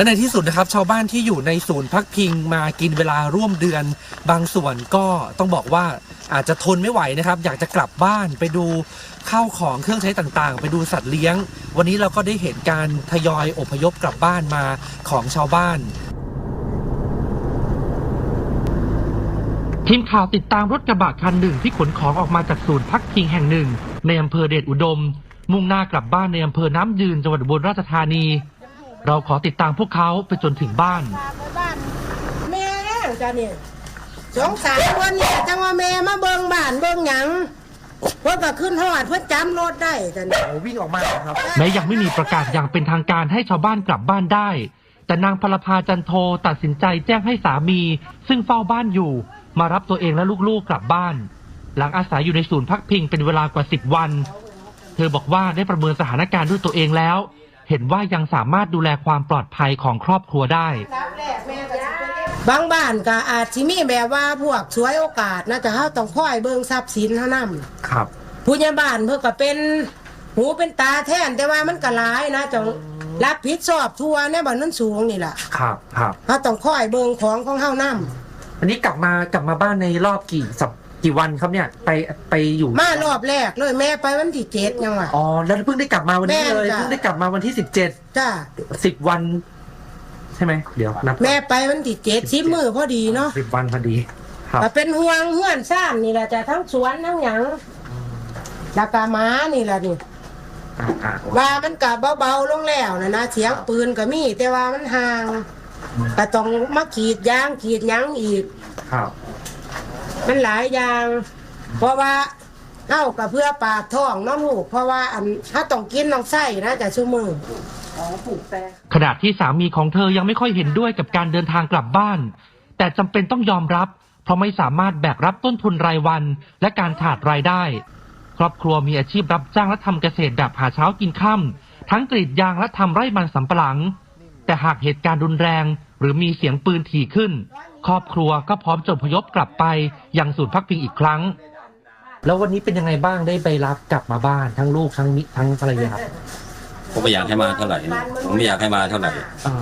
และในที่สุดนะครับ ชาวบ้านที่อยู่ในศูนย์พักพิงมากินเวลาร่วมเดือน บางส่วนก็ต้องบอกว่าอาจจะทนไม่ไหวนะครับ อยากจะกลับบ้านไปดูข้าวของเครื่องใช้ต่างๆ ไปดูสัตว์เลี้ยง วันนี้เราก็ได้เห็นการทยอยอพยพกลับบ้านมาของชาวบ้านทีมข่าวติดตามรถกระบะคันหนึ่งที่ขนของออกมาจากศูนย์พักพิงแห่งหนึ่ง ในอำเภอเดชอุดม มุ่งหน้ากลับบ้านในอำเภอน้ำยืนจังหวัดอุบลราชธานี เราขอติดตามพวกเขาไปจนถึงบ้าน แม่จ้ะเนี่ยสองสามคนเนี่ยจังว่าแม่มาเบิ่งบ้านเบิ่งหยังเพิ่นก็ขึ้นฮอดเพิ่นจำรถได้จ้ะเนี่ยวิ่งออกมาครับ แม้ยังไม่มีประกาศอย่างเป็นทางการให้ชาวบ้านกลับบ้านได้ แต่นางพลภาจันโทตัดสินใจแจ้งให้สามี ซึ่งเฝ้าบ้านอยู่ มารับตัวเองและลูกๆกลับบ้าน หลังอาศัยอยู่ในศูนย์พักพิงเป็นเวลากว่า10วัน เธอบอกว่าได้ประเมินสถานการณ์ด้วยตัวเองแล้ว เห็นว่ายังสามารถดูแลความปลอดภัยของครอบครัวได้ บางบ้านก็อาจสิมีแบบว่าพวกช่วยโอกาสนะจะเฮาต้องคอยเบิ่งทรัพย์สินเฮานำครับ ผู้ใหญ่บ้านเพิ่นก็เป็นหูเป็นตาแทนแต่ว่ามันก็หลายนะต้องรับผิดชอบทั่วในบ้านนั้นสูงนี่ล่ะครับครับเฮาต้องคอยเบิ่งของของเฮานำอันนี้กลับมากลับมาบ้านในรอบกี่สัป กี่วันครับเนี่ย ไปไปอยู่มารอบแรกเลยแม่ไปวันที่เจ็ดยังวะ อ๋อแล้วเพิ่งได้กลับมาวันนี้แม่เลยจ้ะ เพิ่งได้กลับมาวันที่สิบเจ็ดจ้าสิบวัน ใช่ไหมเดี๋ยวนับแม่ไปวันที่เจ็ดสิบมือพอดีเนาะสิบวันพอดี ครับก็เป็นห่วงเฮือนซ่านนี่แหละจ้ะทั้งสวนทั้งหยังแล้วก็หม้านี่แหละนี่อ่าอ่าว่ามันก็เบาๆลงแล้วนะนะเสียงปืนก็มีแต่ว่ามันห่างก็ต้องมาขีดยางขีดหยังอีก ครับ มันหลายอย่าง เพราะว่าเอ้ากับเพื่อปากท้องน้องลูกเพราะว่าอันถ้าต้องกินต้องใส่นะจะชั่วมือขณะที่สามีของเธอยังไม่ค่อยเห็นด้วยกับการเดินทางกลับบ้าน แต่จำเป็นต้องยอมรับ เพราะไม่สามารถแบกรับต้นทุนรายวัน และการขาดรายได้ ครอบครัวมีอาชีพรับจ้างและทำเกษตรแบบหาเช้ากินค่ำทั้งกรีดยางและทำไร่มันสำปะหลัง แต่หากเหตุการณ์รุนแรง หรือมีเสียงปืนถี่ขึ้น ครอบครัวก็พร้อมจะอพยพกลับไปยังศูนย์พักพิงอีกครั้ง แล้ววันนี้เป็นยังไงบ้างได้ไปรับกลับมาบ้านทั้งลูกทั้งมิทั้งภรรยาครับผมไม่อยากให้มาเท่าไหร่นะผมไม่อยากให้มาเท่าไหร่อ่า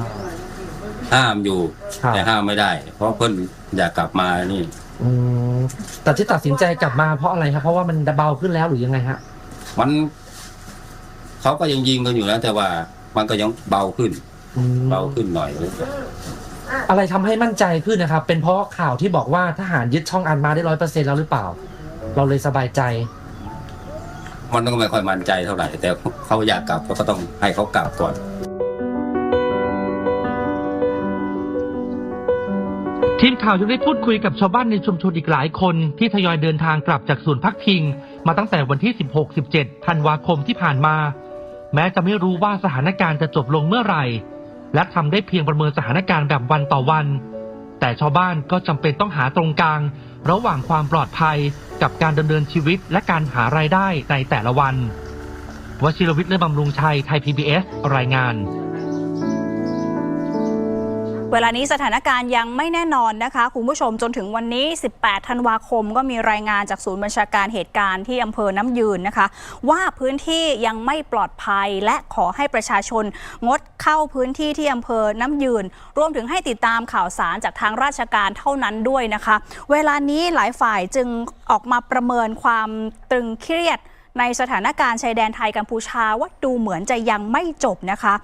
ห้ามอยู่ครับ แต่ห้ามไม่ได้ เพราะเพิ่นอยากกลับมานี่ อืมแต่ที่ตัดสินใจกลับมาเพราะอะไรครับ เพราะว่ามันเบาขึ้นแล้วหรือยังไงฮะมันเขาก็ยังยิงกันอยู่แล้วแต่ว่ามันก็ยังเบาขึ้น อืมเบาขึ้นหน่อย อะไรทำให้มั่นใจขึ้นนะครับ เป็นเพราะข่าวที่บอกว่าทหารยึดช่องอันมาได้ร้อยเปอร์เซ็นแล้วหรือเปล่า เราเลยสบายใจ มันก็ไม่ค่อยมั่นใจเท่าไหร่ แต่เขาอยากกลับก็ต้องให้เขากลับก่อนทีมข่าวยังได้พูดคุยกับชาวบ้านในชุมชนอีกหลายคน ที่ทยอยเดินทางกลับจากศูนย์พักพิง มาตั้งแต่วันที่ 16-17 ธันวาคมที่ผ่านมา แม้จะไม่รู้ว่าสถานการณ์จะจบลงเมื่อไหร่ และทำได้เพียงประเมินสถานการณ์แบบวันต่อวัน แต่ชาวบ้านก็จำเป็นต้องหาตรงกลาง ระหว่างความปลอดภัยกับการดำเนินชีวิตและการหารายได้ในแต่ละวันวชิรวิทย์เลือบำรุงชัยไทย PBS รายงาน เวลานี้สถานการณ์ยังไม่แน่นอนนะคะ คุณผู้ชมจนถึงวันนี้ 18 ธันวาคมก็มีรายงานจากศูนย์บัญชาการเหตุการณ์ที่อำเภอน้ำยืนนะคะ ว่าพื้นที่ยังไม่ปลอดภัยและขอให้ประชาชนงดเข้าพื้นที่ที่อำเภอน้ำยืน รวมถึงให้ติดตามข่าวสารจากทางราชการเท่านั้นด้วยนะคะ เวลานี้หลายฝ่ายจึงออกมาประเมินความตรึงเครียดในสถานการณ์ชายแดนไทยกัมพูชาว่าดูเหมือนจะยังไม่จบนะคะ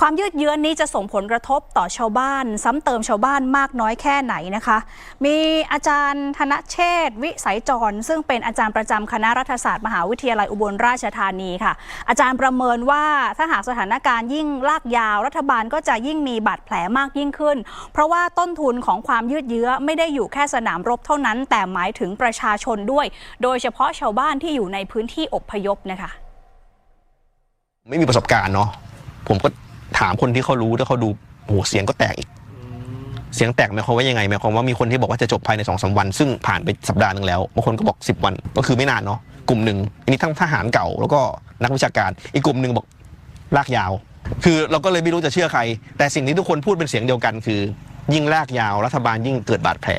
ความยืดเยื้อนี้จะส่งผลกระทบต่อชาวบ้าน ซ้ำเติมชาวบ้านมากน้อยแค่ไหนนะคะ มีอาจารย์ธนเชษฐ์วิสัยจร ซึ่งเป็นอาจารย์ประจำคณะรัฐศาสตร์มหาวิทยาลัยอุบลราชธานีค่ะ อาจารย์ประเมินว่าถ้าหากสถานการณ์ยิ่งลากยาว รัฐบาลก็จะยิ่งมีบาดแผลมากยิ่งขึ้น เพราะว่าต้นทุนของความยืดเยื้อไม่ได้อยู่แค่สนามรบเท่านั้น แต่หมายถึงประชาชนด้วย โดยเฉพาะชาวบ้านที่อยู่ในพื้นที่อพยพนะคะ ไม่มีประสบการณ์เนาะผมก็ ถามคนที่เขารู้แล้วเขาดูโอ้โหเสียงก็แตกอีก เสียงแตกหมายความว่ายังไงหมายความว่ามีคนที่บอกว่าจะจบภายในสองสาวัน ซึ่งผ่านไปสัปดาห์หนึ่งแล้วบางคนก็บอกสิบวันก็คือไม่นานเนาะกลุ่มหนึ่งอันนี้ทั้งทหารเก่าแล้วก็นักวิชาการ อีกกลุ่มหนึ่งบอกลากยาว คือเราก็เลยไม่รู้จะเชื่อใคร แต่สิ่งที่ทุกคนพูดเป็นเสียงเดียวกัน คือ ยิ่งลากยาวรัฐบาลยิ่งเกิดบาดแผล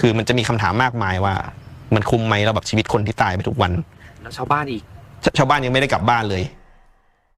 คือมันจะมีคำถามมากมายว่า มันคุ้มไหมเราแบบชีวิตคนที่ตายไปทุกวัน แล้วชาวบ้านอีกชชาวบ้านยังไม่ได้กลับบ้านเลย